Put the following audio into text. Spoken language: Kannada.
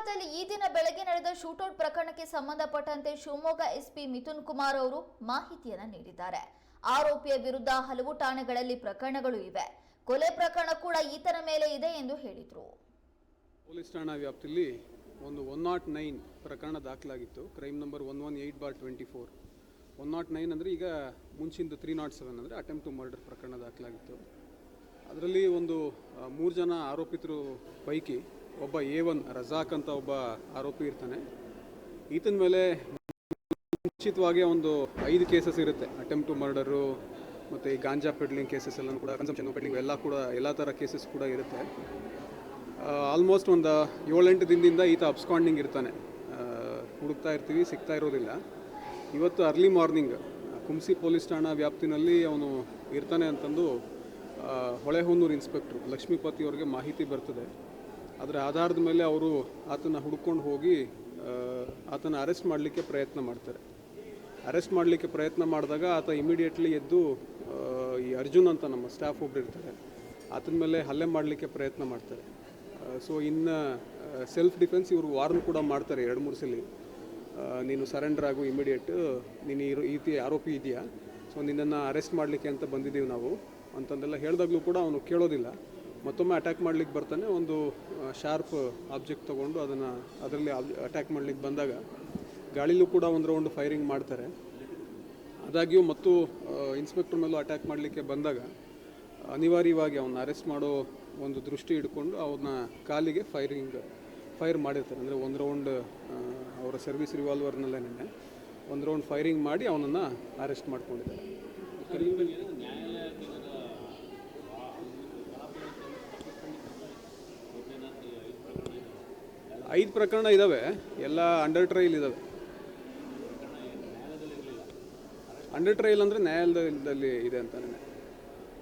ಶಿವಮೊಗ್ಗದಲ್ಲಿ ಈ ದಿನ ಬೆಳಗ್ಗೆ ನಡೆದ ಶೂಟೌಟ್ ಪ್ರಕರಣಕ್ಕೆ ಸಂಬಂಧಪಟ್ಟಂತೆ ಶಿವಮೊಗ್ಗ ಎಸ್ಪಿ ಮಿಥುನ್ ಕುಮಾರ್ ಅವರು ಮಾಹಿತಿಯನ್ನು ನೀಡಿದ್ದಾರೆ. ಆರೋಪಿಯ ವಿರುದ್ಧ ಹಲವು ಠಾಣೆಗಳಲ್ಲಿ ಪ್ರಕರಣಗಳು ಇವೆ. ಕೊಲೆ ಪ್ರಕರಣ ಕೂಡ ಈತನ ಮೇಲೆ ಇದೆ ಎಂದು ಹೇಳಿದರು. ಪೊಲೀಸ್ ಠಾಣಾ ವ್ಯಾಪ್ತಿಯಲ್ಲಿ ಒಂದು ಒನ್ ನಾಟ್ ನೈನ್ ಪ್ರಕರಣ ದಾಖಲಾಗಿತ್ತು. Crime number one one eight bar twenty four. One naught nine ಅಂದರೆ ಈಗ ಮುಂಚಿಂದು ತ್ರೀ ನಾಟ್ ಸೆವೆನ್ ಅಂದರೆ ಅಟೆಂಪ್ಟ್ ಟು ಮರ್ಡರ್ ಪ್ರಕರಣ ದಾಖಲಾಗಿತ್ತು. ಅದರಲ್ಲಿ ಒಂದು ಮೂರು ಜನ ಆರೋಪಿತರು ಪೈಕಿ ಒಬ್ಬ ಎ ಒನ್ ರಜಾಕ್ ಅಂತ ಒಬ್ಬ ಆರೋಪಿ ಇರ್ತಾನೆ. ಈತನ ಮೇಲೆ ಮುಂಚಿತವಾಗಿ ಒಂದು ಐದು ಕೇಸಸ್ ಇರುತ್ತೆ. ಅಟೆಂಪ್ಟ್ ಟು ಮರ್ಡರು ಮತ್ತು ಈ ಗಾಂಜಾ ಪೆಡ್ಲಿಂಗ್ ಕೇಸಸ್ ಎಲ್ಲ ಕೂಡ ಕನ್ಸಂಪ್ಷನ್ ಪೆಡ್ಲಿಂಗ್ ಎಲ್ಲ ಕೂಡ ಎಲ್ಲ ಥರ ಕೇಸಸ್ ಕೂಡ ಇರುತ್ತೆ. ಆಲ್ಮೋಸ್ಟ್ ಒಂದು ಏಳೆಂಟು ದಿನದಿಂದ ಈತ ಅಬ್ಸ್ಕಾಂಡಿಂಗ್ ಇರ್ತಾನೆ. ಹುಡುಕ್ತಾ ಇರ್ತೀವಿ, ಸಿಗ್ತಾ ಇರೋದಿಲ್ಲ. ಇವತ್ತು ಅರ್ಲಿ ಮಾರ್ನಿಂಗ್ ಕುಂಸಿ ಪೊಲೀಸ್ ಠಾಣಾ ವ್ಯಾಪ್ತಿನಲ್ಲಿ ಅವನು ಇರ್ತಾನೆ ಅಂತಂದು ಹೊಳೆಹೊನ್ನೂರು ಇನ್ಸ್ಪೆಕ್ಟ್ರು ಲಕ್ಷ್ಮೀಪತಿ ಅವ್ರಿಗೆ ಮಾಹಿತಿ ಬರ್ತದೆ. ಅದರ ಆಧಾರದ ಮೇಲೆ ಅವರು ಆತನ ಹುಡ್ಕೊಂಡು ಹೋಗಿ ಆತನ ಅರೆಸ್ಟ್ ಮಾಡಲಿಕ್ಕೆ ಪ್ರಯತ್ನ ಮಾಡ್ತಾರೆ. ಅರೆಸ್ಟ್ ಮಾಡಲಿಕ್ಕೆ ಪ್ರಯತ್ನ ಮಾಡಿದಾಗ ಆತ ಇಮಿಡಿಯೇಟ್ಲಿ ಎದ್ದು ಈ ಅರ್ಜುನ್ ಅಂತ ನಮ್ಮ ಸ್ಟಾಫ್ ಒಬ್ರು ಇರ್ತಾರೆ, ಆತನ ಮೇಲೆ ಹಲ್ಲೆ ಮಾಡಲಿಕ್ಕೆ ಪ್ರಯತ್ನ ಮಾಡ್ತಾರೆ. ಸೊ ಇನ್ನು ಸೆಲ್ಫ್ ಡಿಫೆನ್ಸ್ ಇವರು ವಾರ್ನ್ ಕೂಡ ಮಾಡ್ತಾರೆ ಎರಡು, ಮೂರು ಸಲ. ನೀನು ಸರೆಂಡರ್ ಆಗು ಇಮಿಡಿಯೇಟ್ ನೀನು ಈ ರೀತಿ ಆರೋಪಿ ಇದೆಯಾ? ಸೊ ನಿನ್ನನ್ನು ಅರೆಸ್ಟ್ ಮಾಡಲಿಕ್ಕೆ ಅಂತ ಬಂದಿದ್ದೀವಿ ನಾವು ಅಂತಂದೆಲ್ಲ ಹೇಳಿದಾಗಲೂ ಕೂಡ ಅವನು ಕೇಳೋದಿಲ್ಲ. ಮತ್ತೊಮ್ಮೆ ಅಟ್ಯಾಕ್ ಮಾಡ್ಲಿಕ್ಕೆ ಬರ್ತಾನೆ, ಒಂದು ಶಾರ್ಪ್ ಆಬ್ಜೆಕ್ಟ್ ತೊಗೊಂಡು ಅದನ್ನು ಅದರಲ್ಲಿ ಅಟ್ಯಾಕ್ ಮಾಡ್ಲಿಕ್ಕೆ ಬಂದಾಗ ಗಾಳಿಲೂ ಕೂಡ ಒಂದು ರೌಂಡ್ ಫೈರಿಂಗ್ ಮಾಡ್ತಾರೆ. ಆದಾಗ್ಯೂ ಮತ್ತು ಇನ್ಸ್ಪೆಕ್ಟರ್ ಮೇಲೂ ಅಟ್ಯಾಕ್ ಮಾಡಲಿಕ್ಕೆ ಬಂದಾಗ ಅನಿವಾರ್ಯವಾಗಿ ಅವನ್ನ ಅರೆಸ್ಟ್ ಮಾಡೋ ಒಂದು ದೃಷ್ಟಿ ಇಟ್ಕೊಂಡು ಅವನ್ನ ಕಾಲಿಗೆ ಫೈರಿಂಗ್ ಫೈರ್ ಮಾಡಿರ್ತಾರೆ. ಅಂದರೆ ಒಂದು ರೌಂಡ್ ಅವರ ಸರ್ವಿಸ್ ರಿವಾಲ್ವರ್ನಲ್ಲೇ ನೆನ್ನೆ. ಒಂದು ರೌಂಡ್ ಫೈರಿಂಗ್ ಮಾಡಿ ಅವನನ್ನು ಅರೆಸ್ಟ್ ಮಾಡ್ಕೊಂಡಿದ್ದಾರೆ. ಐದು ಪ್ರಕರಣ ಇದ್ದಾವೆ ಎಲ್ಲ ಅಂಡರ್ ಟ್ರಯಲ್ ಇದ್ದಾವೆ ಅಂಡರ್ ಟ್ರಯಲ್ ಅಂದರೆ ನ್ಯಾಯಾಲಯದಲ್ಲಿ ಇದೆ ಅಂತ